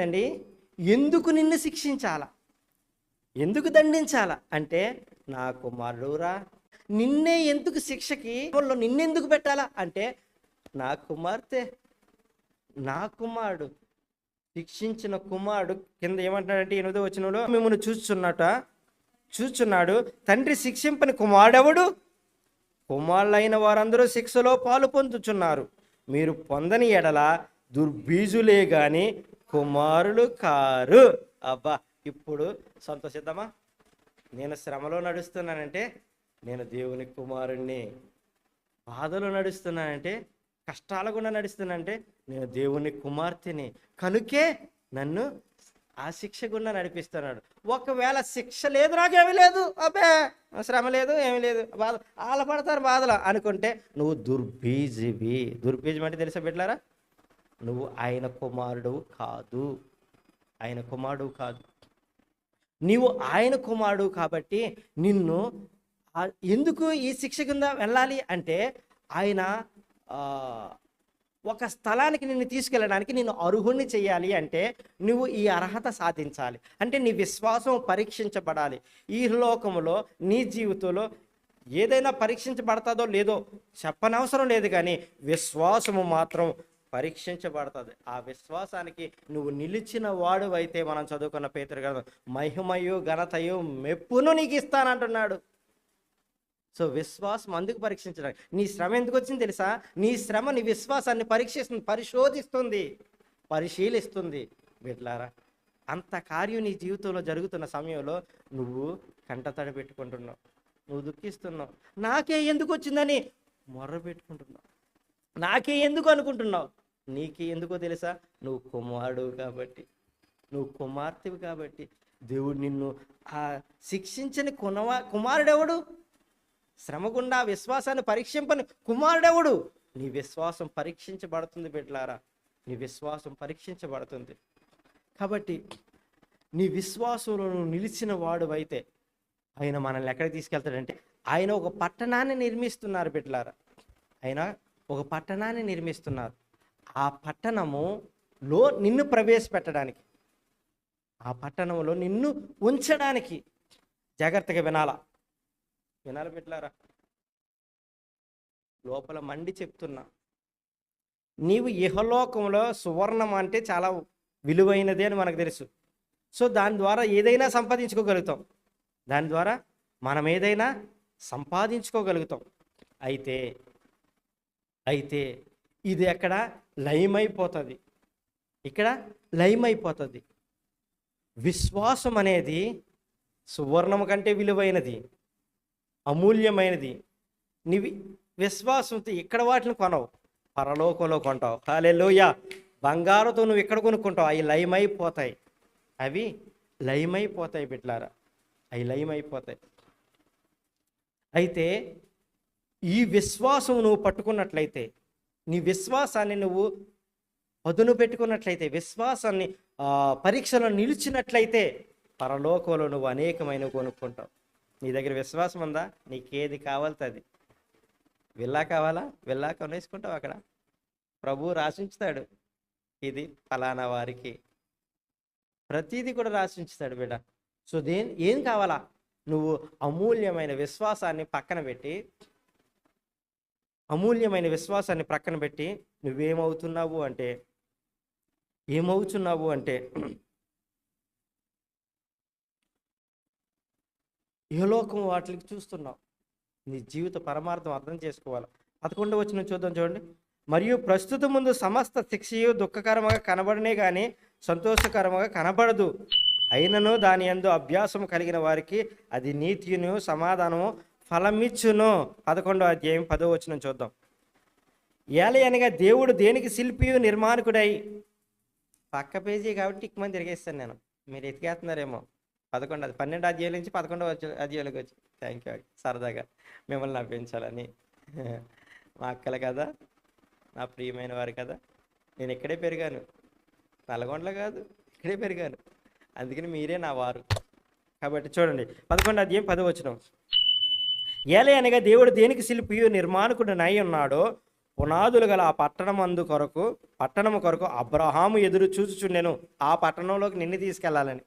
అండి ఎందుకు నిన్ను శిక్షించాలా? ఎందుకు దండించాలా? అంటే నా కుమారుడురా నిన్నే ఎందుకు శిక్షకి వాళ్ళు నిన్నెందుకు పెట్టాలా? అంటే నా కుమార్తె నా కుమారుడు శిక్షించిన కుమారుడు కింద ఏమంటాడంటే ఎనిమిదో వచ్చినలో మిమ్మల్ని చూస్తున్నట చూచున్నాడు. తండ్రి శిక్షింపని కుమారుడెవడు? కుమారులైన వారందరూ శిక్షలో పాలు పొందుచున్నారు. మీరు పొందని ఎడల దుర్బీజులే కానీ కుమారులు కారు. అబ్బా ఇప్పుడు సంతోషిద్దామా? నేను శ్రమలో నడుస్తున్నానంటే నేను దేవుని కుమారుణ్ణి. బాధలో నడుస్తున్నానంటే కష్టాల గుండా నడుస్తున్నానంటే నేను దేవుని కుమార్తెని. కనుకే నన్ను ఆ శిక్ష గుండా నడిపిస్తున్నాడు. ఒకవేళ శిక్ష లేదు నాకేమీ లేదు. అబ్బే శ్రమ లేదు ఏమీ లేదు. బాధ ఆలపడతారు బాధలు. అనుకుంటే నువ్వు దుర్బీజివి. దుర్బీజం అంటే తెలుసా పెట్టారా నువ్వు ఆయన కుమారుడు కాదు. ఆయన కుమారుడు కాదు. నీవు ఆయన కుమారుడు కాబట్టి నిన్ను ఎందుకు ఈ శిక్ష కింద వెళ్ళాలి అంటే ఆయన ఒక స్థలానికి నిన్ను తీసుకెళ్ళడానికి నిన్ను అర్హుణ్ణి చేయాలి అంటే నువ్వు ఈ అర్హత సాధించాలి. అంటే నీ విశ్వాసం పరీక్షించబడాలి. ఈ లోకంలో నీ జీవితంలో ఏదైనా పరీక్షించబడతాదో లేదో చెప్పనవసరం లేదు కానీ విశ్వాసము మాత్రం పరీక్షించబడుతుంది. ఆ విశ్వాసానికి నువ్వు నిలిచిన వాడు అయితే మనం చదువుకున్న పేతురు కదా మహిమయు ఘనతయు మెప్పును నీకు ఇస్తానంటున్నాడు. సో విశ్వాసం అందుకు పరీక్షించడానికి. నీ శ్రమ ఎందుకు వచ్చింది తెలుసా? నీ శ్రమ నీ విశ్వాసాన్ని పరీక్షిస్తుంది పరిశోధిస్తుంది పరిశీలిస్తుంది. బిడ్లారా అంత కార్యం నీ జీవితంలో జరుగుతున్న సమయంలో నువ్వు కంటతడి పెట్టుకుంటున్నావు. నువ్వు దుఃఖిస్తున్నావు. నాకే ఎందుకు వచ్చిందని మొర్ర పెట్టుకుంటున్నావు. నాకే ఎందుకు అనుకుంటున్నావు? నీకే ఎందుకో తెలుసా? నువ్వు కుమారుడు కాబట్టి. నువ్వు కుమార్తెవి కాబట్టి. దేవుడు నిన్ను ఆ శిక్షించని కునవా కుమారుడెవడు? శ్రమ గుండా విశ్వాసాన్ని పరీక్షింపని కుమారుడెవడు? నీ విశ్వాసం పరీక్షించబడుతుంది బిడ్డలారా. నీ విశ్వాసం పరీక్షించబడుతుంది. కాబట్టి నీ విశ్వాసంలో నువ్వు నిలిచిన వాడు అయితే ఆయన మనల్ని ఎక్కడికి తీసుకెళ్తాడంటే ఆయన ఒక పట్టణాన్ని నిర్మిస్తున్నారు బిడ్డలారా. ఆయన ఒక పట్టణాన్ని నిర్మిస్తున్నారు. ఆ పట్టణములో నిన్ను ప్రవేశపెట్టడానికి. ఆ పట్టణంలో నిన్ను ఉంచడానికి. జాగ్రత్తగా వినాలా? వినాల బిడ్డలారా? లోపల మండి చెప్తున్నా. నీవు ఇహలోకంలో సువర్ణం అంటే చాలా విలువైనది అని మనకు తెలుసు. సో దాని ద్వారా ఏదైనా సంపాదించుకోగలుగుతాం. దాని ద్వారా మనం ఏదైనా సంపాదించుకోగలుగుతాం. అయితే అయితే ఇది ఎక్కడ? లయమైపోతుంది. ఇక్కడ లయమైపోతుంది. విశ్వాసం అనేది సువర్ణం కంటే విలువైనది అమూల్యమైనది. నీవి విశ్వాసంతో ఇక్కడ వాటిని కొనవు. పరలోకంలో కొంటావు. హాలెలోయ బంగారుతో నువ్వు ఇక్కడ కొనుక్కుంటావు. అవి లయమైపోతాయి. అవి లయమైపోతాయి బిడ్లారా. అవి లయమైపోతాయి. అయితే ఈ విశ్వాసం నువ్వు పట్టుకున్నట్లయితే నీ విశ్వాసాన్ని నువ్వు పదును పెట్టుకున్నట్లయితే విశ్వాసాన్ని ఆ, పరీక్షలో నిలిచినట్లయితే పరలోకంలో నువ్వు అనేకమైనవి కొనుక్కుంటావు. నీ దగ్గర విశ్వాసం ఉందా? నీకేది కావాలది విల్లా కావాలా? విల్లా కొనేసుకుంటావు అక్కడ? ప్రభు రాసించుతాడు ఇది ఫలానా వారికి. ప్రతిదీ కూడా రాసించుతాడు బిడ్డ. సో దేని ఏం కావాలా? నువ్వు అమూల్యమైన విశ్వాసాన్ని పక్కన పెట్టి అమూల్యమైన విశ్వాసాన్ని ప్రక్కన పెట్టి నువ్వేమవుతున్నావు అంటే ఏమవుతున్నావు అంటే ఇహలోకం వాటికి చూస్తున్నావు? నీ జీవిత పరమార్థం అర్థం చేసుకోవాలి? పదకొండు వచ్చిన చూద్దాం చూడండి. మరియు ప్రస్తుత ముందు సమస్త శిక్షయు దుఃఖకరముగా కనబడనే కానీ సంతోషకరముగా కనబడదు. అయినను దాని యందు అభ్యాసం కలిగిన వారికి అది నీతియును సమాధానము ఫలమిచ్చును. పదకొండో అధ్యాయం పదో వచ్చిన చూద్దాం. ఏలే అనగా దేవుడు దేనికి శిల్పియు నిర్మాణకుడై? పక్క పేజీ కాబట్టి ఎక్కువ మంది తిరిగేస్తాను నేను. మీరు ఎతికేస్తున్నారేమో. పదకొండు అది పన్నెండు అధ్యాయుల నుంచి పదకొండవ అధ్యాయులకు వచ్చి. థ్యాంక్ యూ సరదాగా మిమ్మల్ని నవ్వించాలని. మా అక్కలు కదా? నా ప్రియమైన వారు కదా? నేను ఇక్కడే పెరిగాను. నల్గొండలో కాదు ఇక్కడే పెరిగాను. అందుకని మీరే నా వారు. కాబట్టి చూడండి పదకొండు అధ్యాయం పదవచనం ఏలే అనగా దేవుడు దేనికి శిల్పియు నిర్మాణకుడు నై ఉన్నాడో పునాదులు గల ఆ పట్టణమందు కొరకు పట్టణము కొరకు అబ్రహాము ఎదురు చూచుచుండెను. ఆ పట్టణంలోకి నిన్ను తీసుకెళ్ళాలని